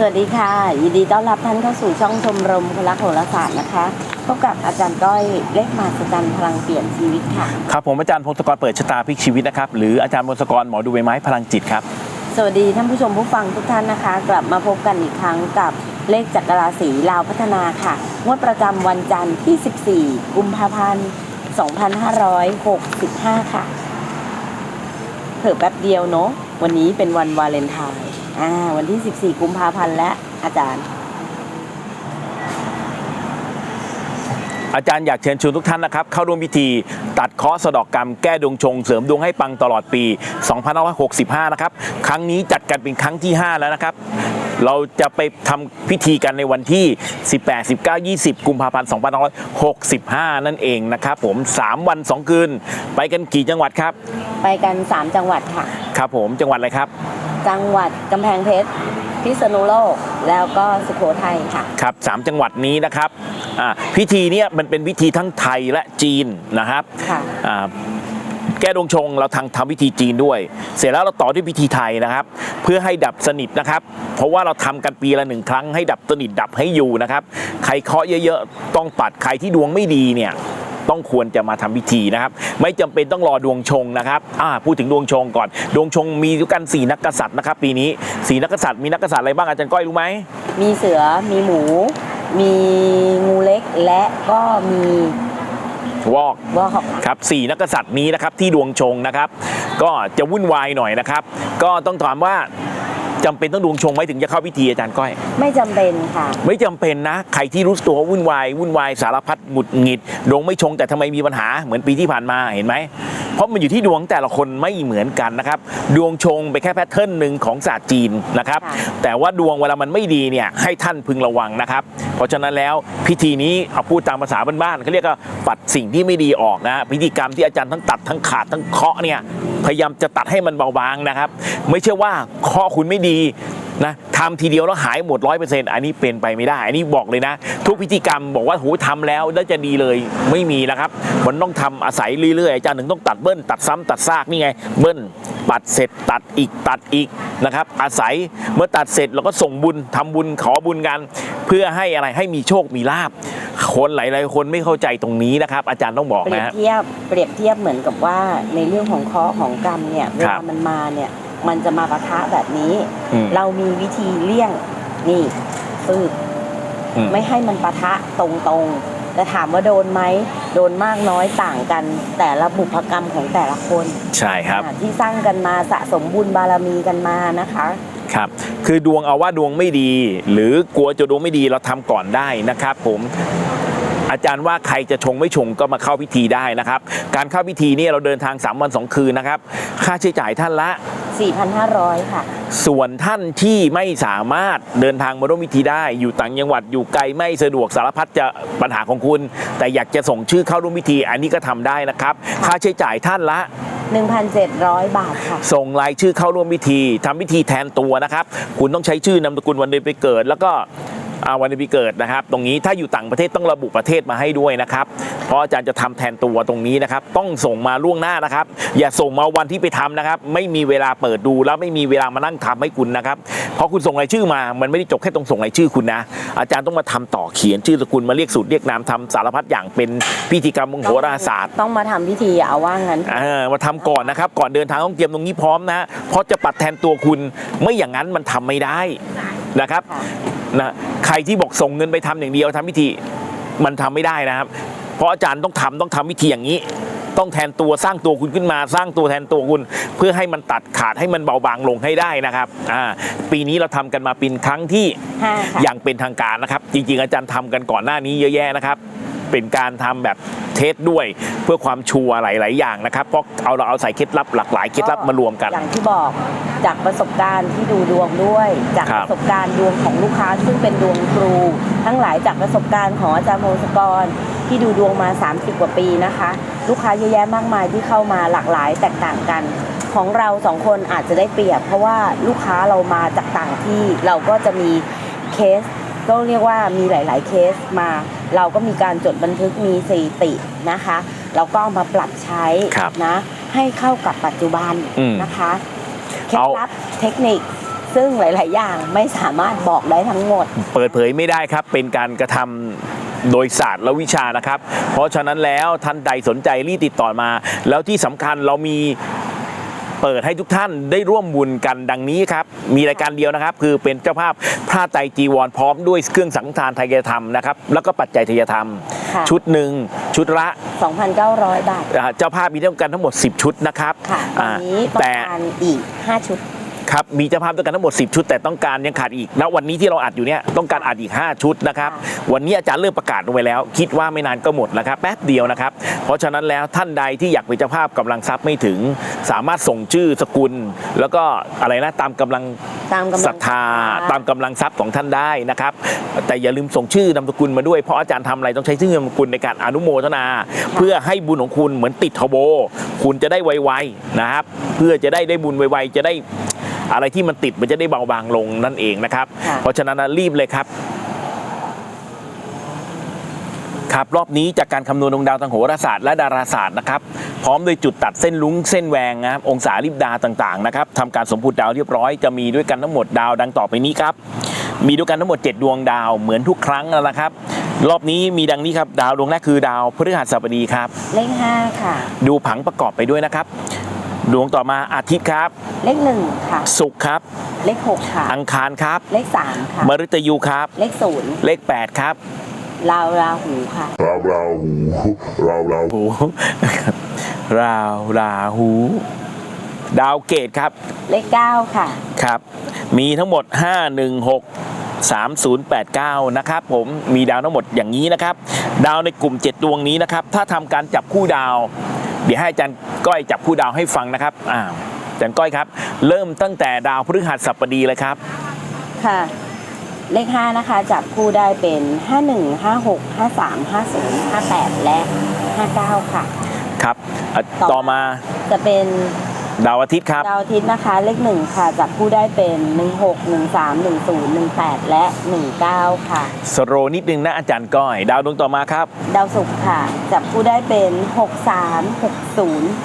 สวัสดีค่ะ ยินดีต้อนรับท่านเข้าสู่ช่องชมรมพลักโหราศาสตร์นะคะพบกับอาจารย์ก้อยเลขมาสจันพลังเปลี่ยนชีวิตค่ะครับผมอาจารย์พงศกรเปิดชะตาพลิกชีวิตนะครับหรืออาจารย์พงศกรหมอดูใบไม้พลังจิตครับ สวัสดีท่านผู้ชมผู้ฟังทุกท่านนะคะ กลับมาพบกันอีกครั้งกับเลขจักรราศีลาวพัฒนาค่ะงวดประจำวันจันทร์ที่ 14 กุมภาพันธ์ 2565 ค่ะเผิ่แป๊บเดียวเนาะวันนี้เป็นวันวาเลนไทน์ อ่า วันที่ 14 กุมภาพันธ์และอาจารย์ อาจารย์อยากเชิญชวนทุกท่านนะครับ เข้าร่วมพิธี ตัดเคราะห์สะเดอกกรรม แก้ดวงชง เสริมดวงให้ปังตลอดปี 2565 นะครับ ครั้งนี้จัดกันเป็นครั้งที่ 5 แล้วนะครับ เราจะไปทำพิธีกันในวันที่ 18 19 20 กุมภาพันธ์ 2565 นั่นเองนะครับผม 3 วัน 2 คืน ไปกันกี่จังหวัดครับ ไปกัน 3 จังหวัดค่ะ ครับผมจังหวัดอะไรครับ จังหวัดกำแพงเพชร พิษณุโลก แล้วก็สุโขทัยค่ะ ครับสามจังหวัดนี้นะครับอ่าพิธีเนี้ยมันเป็นพิธีทั้งไทยและจีนนะครับค่ะอ่าแก้ดวงชงเราทางทำพิธีจีนด้วย เสร็จแล้วเราต่อด้วยพิธีไทยนะครับ เพื่อให้ดับสนิทนะครับ เพราะว่าเราทำกันปีละหนึ่งครั้งให้ดับสนิทดับให้อยู่นะครับ ใครเคาะเยอะๆ ต้องปัดใครที่ดวงไม่ดีเนี่ย ต้องควรจะมาทำพิธีนะครับ ไม่จำเป็นต้องรอดวงชงนะครับอ่าพูดถึงดวงชงก่อน ดวงชงมีด้วยกันสี่นักกษัตริย์นะครับ ปีนี้สี่นักกษัตริย์มีนักกษัตริย์อะไรบ้างอาจารย์ก้อยรู้ไหมมีเสือมีหมู มีงูเล็กและก็มีวอกวอกครับสี่นักกษัตริย์นี้นะครับที่ดวงชงนะครับ ก็จะวุ่นวายหน่อยนะครับ ก็ต้องถามว่า จำเป็นต้องดวงชงไหมถึงจะเข้าพิธีอาจารย์ก้อย ไม่จำเป็นค่ะ ไม่จำเป็นนะ ใครที่รู้ตัวว่าวุ่นวายวุ่นวายสารพัดหงุดหงิดดวงไม่ชงแต่ทำไมมีปัญหาเหมือนปีที่ผ่านมาเห็นไหม เพราะมันอยู่ที่ดวงแต่ละคนไม่เหมือนกันนะครับ ดวงชงไปนแค่แพทเทิร์นหนึ่งของศาสตร์จีนนะครับ ค่ะ แต่ว่าดวงเวลามันไม่ดีเนี่ยให้ท่านพึงระวังนะครับ เพราะฉะนั้นแล้วพิธีนี้เอาพูดตามภาษาบ้านๆเขาเรียกว่าปัดสิ่งที่ไม่ดีออกนะพิธีกรรมที่อาจารย์ทั้งตัดทั้งขาดทั้งเคาะเนี่ยพยายามจะตัดให้มันเบาบางนะครับ ไม่ใช่ว่าข้อคุณไม่ดี นะทำทีเดียวแล้วหายหมดร้อยเปอร์เซ็นต์อันนี้เป็นไปไม่ได้ อันนี้บอกเลยนะ ทุกพิธีกรรมบอกว่าโหทำแล้วแล้วจะดีเลยไม่มีนะครับ มันต้องทำอาศัยเรื่อยๆอาจารย์ถึงต้องตัดเบิ้ลตัดซ้ำตัดซากนี่ไง เบิ้ลปัดเสร็จตัดอีกตัดอีกนะครับ อาศัยเมื่อตัดเสร็จเราก็ส่งบุญทำบุญขอบุญกัน เพื่อให้อะไรให้มีโชคมีลาบคนหลาย ๆ คนไม่เข้าใจตรงนี้นะครับ อาจารย์ต้องบอกนะเปรียบเทียบเปรียบเทียบเหมือนกับว่าในเรื่องของเคราะห์ของกรรมเนี่ยเวลามันมาเนี่ย มันจะมาปะทะแบบนี้ อืม เรามีวิธีเลี่ยงนี่ฟืบ อืม ไม่ให้มันปะทะตรงๆ แต่ถามว่าโดนไหม โดนมากน้อยต่างกัน แต่ละบุพกรรมของแต่ละคนใช่ครับ อ่าที่สร้างกันมาสะสมบุญบารมีกันมานะคะ ครับ คือดวงเอาว่าดวงไม่ดี หรือกลัวจะดวงไม่ดีเราทำก่อนได้นะครับผม อาจารย์ว่าใครจะชงไม่ชงก็มาเข้าพิธีได้นะครับ การเข้าพิธีเนี่ยเราเดินทาง 3 วัน 2 คืนนะครับ ค่าใช้จ่ายท่านละ 4,500 ค่ะ ส่วนท่านที่ไม่สามารถเดินทางมาร่วมพิธีได้ อยู่ต่างจังหวัดอยู่ไกลไม่สะดวกสารพัดจะปัญหาของคุณ แต่อยากจะส่งชื่อเข้าร่วมพิธี อันนี้ก็ทำได้นะครับ ค่าใช้จ่ายท่านละ 1,700 บาทค่ะ ส่งรายชื่อเข้าร่วมพิธีทำพิธีแทนตัวนะครับ คุณต้องใช้ชื่อนามสกุลวันเดือนปีเกิด แล้วก็อ่า วันเดือนปีเกิดนะครับ ตรงนี้ถ้าอยู่ต่างประเทศต้องระบุประเทศมาให้ด้วยนะครับ เพราะอาจารย์จะทำแทนตัวตรงนี้นะครับ ต้องส่งมาล่วงหน้านะครับ อย่าส่งมาวันที่ไปทำนะครับ ไม่มีเวลาเปิดดูแล้วไม่มีเวลามานั่งทำให้คุณนะครับ เพราะคุณส่งรายชื่อมา มันไม่ได้จบแค่ตรงส่งรายชื่อคุณนะ อาจารย์ต้องมาทำต่อเขียนชื่อสกุลมาเรียกสูตรเรียกนามทำสารพัดอย่างเป็นพิธีกรรมมงโหราศาสตร์ ต้องมาทำพิธีเอาว่างั้นเออมาทำก่อนนะครับ ก่อนเดินทางต้องเตรียมตรงนี้พร้อมนะฮะเพราะจะปัดแทนตัวคุณ ไม่อย่างนั้นมันทำไม่ได้นะครับค่ะนะใครที่บอกส่งเงินไปทำอย่างเดียวทำพิธีมันทำไม่ได้นะครับ เพราะอาจารย์ต้องทำต้องทำพิธีอย่างนี้ ต้องแทนตัวสร้างตัวคุณขึ้นมา สร้างตัวแทนตัวคุณ เพื่อให้มันตัดขาดให้มันเบาบางลงให้ได้นะครับอ่าปีนี้เราทำกันมาเป็นครั้งที่ห้าค่ะอย่างเป็นทางการนะครับ จริง ๆ อาจารย์ทำกันก่อนหน้านี้เยอะแยะนะครับ เป็นการทำแบบเทสด้วยเพื่อความชัวร์หลาย ๆ อย่างนะครับ เพราะเอาเราเอาใส่เคล็ดลับหลากหลายเคล็ดลับมารวมกัน อย่างที่บอกจากประสบการณ์ที่ดูดวงด้วย จากครัประสบการณ์ดวงของลูกค้าซึ่งเป็นดวงครู ทั้งหลายจากประสบการณ์ของอาจารย์พงศกรที่ดูดวงมา 30 กว่าปีนะคะ ลูกค้าเยอะแยะมากมายที่เข้ามาหลากหลายแตกต่างกัน ของเราสองคนอาจจะได้เปรียบ เพราะว่าลูกค้าเรามาจากต่างที่เราก็จะมีเคสก็เรียกว่ามีหลาย ๆ เคสมา เราก็มีการจดบันทึกมีสถิตินะคะเราก็เอามาปรับใช้ครับนะให้เข้ากับปัจจุบันอืมนะคะเคล็ดเอาลับเทคนิคซึ่งหลาย ๆ อย่างไม่สามารถบอกได้ทั้งหมด เปิดเผยไม่ได้ครับ เป็นการกระทำโดยศาสตร์และวิชานะครับ เพราะฉะนั้นแล้วท่านใดสนใจรีบติดต่อมา แล้วที่สำคัญเรามี เปิดให้ทุกท่านได้ร่วมบุญกันดังนี้ครับ มีรายการเดียวนะครับ คือเป็นเจ้าภาพผ้าไตรจีวรพร้อมด้วยเครื่องสังฆทานไทยธรรมนะครับแล้วก็ปัจจัยไทยธรรม ค่ะ ชุดหนึ่งชุดละ 2,900 บาท อ่าเจ้าภาพมีด้วยกันทั้งหมด 10 ชุดนะครับค่ะตอนนี้อ่าประแต่มาณอีก 5 ชุด ครับมีเจ้าภาพด้วยกันทั้งหมด 10 ชุด แต่ต้องการยังขาดอีกณวันนี้ที่เราอัดอยู่เนี่ยต้องการอัดอีก 5 ชุดนะครับค่วันนี้อาจารย์เริ่มประกาศลงไปแล้ว คิดว่าไม่นานก็หมดแล้วครับแป๊บเดียวนะครับ เพราะฉะนั้นแล้วท่านใดที่อยากเป็นเจ้าภาพกำลังทรัพย์ไม่ถึง สามารถส่งชื่อสกุล แล้วก็อะไรนะตามกำลังตามกำลังศรัทธาตามกำลังทรัพย์ของท่านได้นะครับ แต่อย่าลืมส่งชื่อนามสกุลมาด้วยเพราะอาจารย์ทำอะไรต้องใช้ชื่อนามสกุลในการอนุโมทนา เพื่อให้บุญของคุณเหมือนติดทโบ คุณจะได้ไวๆนะครับ เพื่อจะได้ได้บุญไวๆจะได้ อะไรที่มันติดมันจะได้เบาบางลงนั่นเองนะครับค่ะเพราะฉะนั้นนะรีบเลยครับครับรอบนี้จากการคำนวณดวงดาวทางโหราศาสตร์และดาราศาสตร์นะครับพร้อมด้วยจุดตัดเส้นลุ้งเส้นแหวงนะครับองศาลิบดาต่างๆนะครับทำการสมพุติดาวเรียบร้อยจะมีด้วยกันทั้งหมดดาวดังต่อไปนี้ครับมีด้วยกันทั้งหมด 7 ดวงดาวเหมือนทุกครั้งแล้วนะครับ รอบนี้มีดังนี้ครับ ดาวดวงแรกคือดาวพฤหัสบดีครับ เลข5ค่ะ ดูผังประกอบไปด้วยนะครับ ดวงต่อมาอาทิตย์ครับ เลข1ค่ะศุกร์ครับ เลข6ค่ะ อังคารครับ เลข3ค่ะ มฤตยูครับ เลข0เลข 8 ครับลาวราหูค่ะราหูราราหูหู ราวราหู ดาวเกตครับเลข9ค่ะ ครับ มีทั้งหมด 5 1 6 3089 นะครับผมมีดาวทั้งหมดอย่างนี้นะครับ ดาวในกลุ่ม 7 ดวงนี้นะครับ ถ้าทำการจับคู่ดาว เดี๋ยวให้อาจารย์ก้อยจับคู่ดาวให้ฟังนะครับอ่าอาจารย์ก้อยครับ เริ่มตั้งแต่ดาวพฤหัสบดีเลยครับ ค่ะ เลข 5 นะคะ จับคู่ได้เป็น 51 56 53 50 58 และ 59 ค่ะ ครับอะต่อต่อมา จะเป็น ดาวอาทิตย์ครับ ดาวอาทิตย์นะคะเลข1ค่ะจับคู่ได้เป็น 16 13 10 18 และ 19 ค่ะ สโรว์นิดนึงนะอาจารย์ก้อย ดาวดวงต่อมาครับ ดาวศุกร์ค่ะจับคู่ได้เป็น 63 60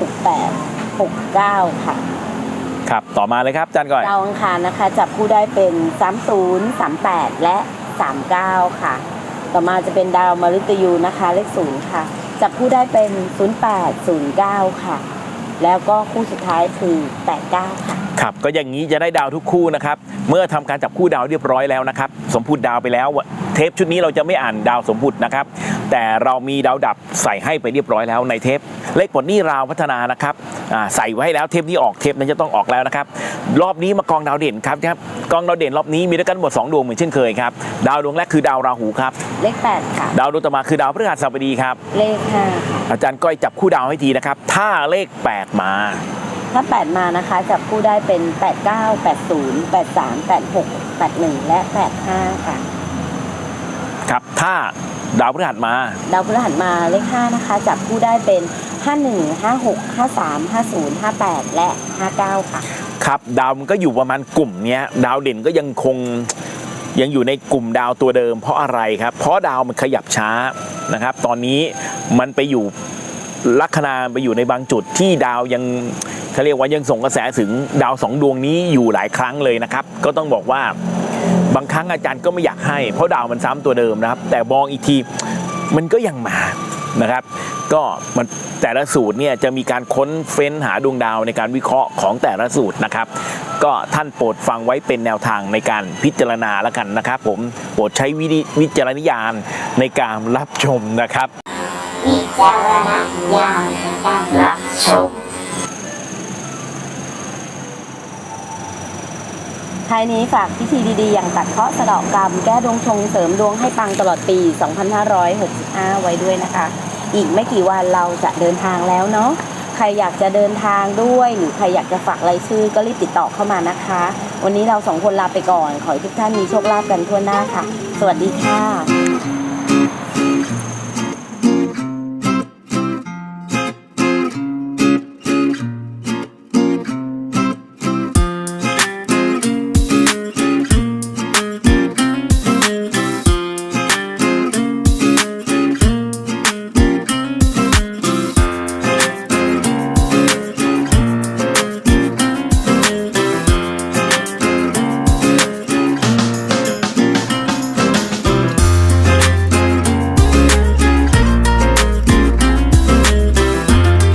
68 69 ค่ะ ครับ ต่อมาเลยครับอาจารย์ก้อย ดาวอังคารนะคะจับคู่ได้เป็น 30 38 และ 39 ค่ะ ต่อมาจะเป็นดาวมฤตยูนะคะเลข0ค่ะจับคู่ได้เป็น 08 09 ค่ะ แล้วก็คู่สุดท้ายคือ89ค่ะ ครับ ก็อย่างนี้จะได้ดาวทุกคู่นะครับ เมื่อทำการจับคู่ดาวเรียบร้อยแล้วนะครับ สมพุดดาวไปแล้ว เทปชุดนี้เราจะไม่อ่านดาวสมพุดนะครับ แต่เรามีดาวดับใส่ให้ไปเรียบร้อยแล้วในเทปเลขผลนี่ราวพัฒนานะครับอ่าใส่ไว้ให้แล้วเทปนี้ออกเทปนั้นจะต้องออกแล้วนะครับรอบนี้มากองดาวเด่นครับครับกองดาวเด่นรอบนี้มีด้วยกันหมดสองดวงเหมือนเช่นเคยครับดาวดวงแรกคือดาวราหูครับเลข8ค่ะดาวดวงต่อมาคือดาวพฤหัสบดีครับเลข5ค่ะอาจารย์ก้อยจับคู่ดาวให้ทีนะครับถ้าเลข 8 มาถ้า 8 มานะคะจับคู่ได้เป็น 89 80 83 86 81 และ 85 ค่ะ ครับถ้า ดาวพฤหัสมา ดาวพฤหัสมาเลข5นะคะจับคู่ได้เป็น 51 56 53 50 58 และ 59 ค่ะ ครับ ดาวมันก็อยู่ประมาณกลุ่มเนี้ยดาวเด่นก็ยังคงยังอยู่ในกลุ่มดาวตัวเดิม เพราะอะไรครับ เพราะดาวมันขยับช้านะครับ ตอนนี้มันไปอยู่ลัคนาไปอยู่ในบางจุดที่ดาวยังเขาเรียกว่ายังส่งกระแสถึงดาวสองดวงนี้อยู่หลายครั้งเลยนะครับ ก็ต้องบอกว่า บางครั้งอาจารย์ก็ไม่อยากให้ เพราะดาวมันซ้ำตัวเดิมนะครับ แต่มองอีกทีมันก็ยังมานะครับ ก็มันแต่ละสูตรเนี่ยจะมีการค้นเฟ้นหาดวงดาวในการวิเคราะห์ของแต่ละสูตรนะครับ ก็ท่านโปรดฟังไว้เป็นแนวทางในการพิจารณาแล้วกันนะครับ ผมโปรดใช้วิวิจารณญาณในการรับชมนะครับวิจารณญาณในการรับชม ท้ายนี้ฝากพิธีดีๆ อย่างตัดเคราะห์สะเดาะกรรม แก้ดวงชงเสริมดวงให้ปังตลอดปี 2565 ไว้ด้วยนะคะ อีกไม่กี่วันเราจะเดินทางแล้วเนาะใครอยากจะเดินทางด้วย หรือใครอยากจะฝากรายชื่อก็รีบติดต่อเข้ามานะคะ วันนี้เราสองคนลาไปก่อน ขอให้ทุกท่านมีโชคลาภกันทั่วหน้าค่ะ สวัสดีค่ะ